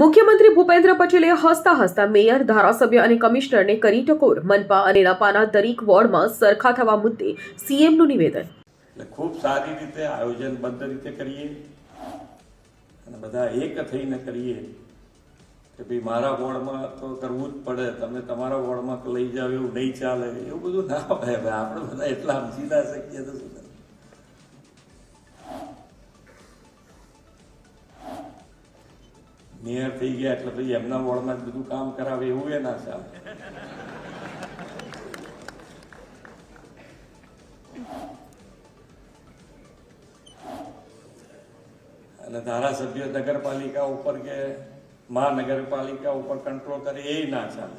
મુખ્યમંત્રી ભૂપેન્દ્ર પટેલે હસતા હસતા મેયર, ધારાસભ્ય અને કમિશનરને કરી ટકોર. મનપા અને નપાના દરેક વોર્ડમાં સરખા થવા મુદ્દે સીએમનું નિવેદન. ખૂબ સારી રીતે આયોજનબદ્ધ રીતે કરીએ અને બધા એક થઈને કરીએ કે ભાઈ મારા વોર્ડમાં તો કરવું જ પડે. તમે તમારા વોર્ડમાં લઈ જાવ એવું નહીં ચાલે. એવું બધું ના હોય. આપણે બધા એટલા સમજી ના શકીએ તો શું મેયર થઈ ગયા એટલે પછી એમના વોર્ડમાં જ બધું કામ કરાવે એવું એ ના ચાલે અને ધારાસભ્ય નગરપાલિકા ઉપર કે મહાનગરપાલિકા ઉપર કંટ્રોલ કરે એ ના ચાલે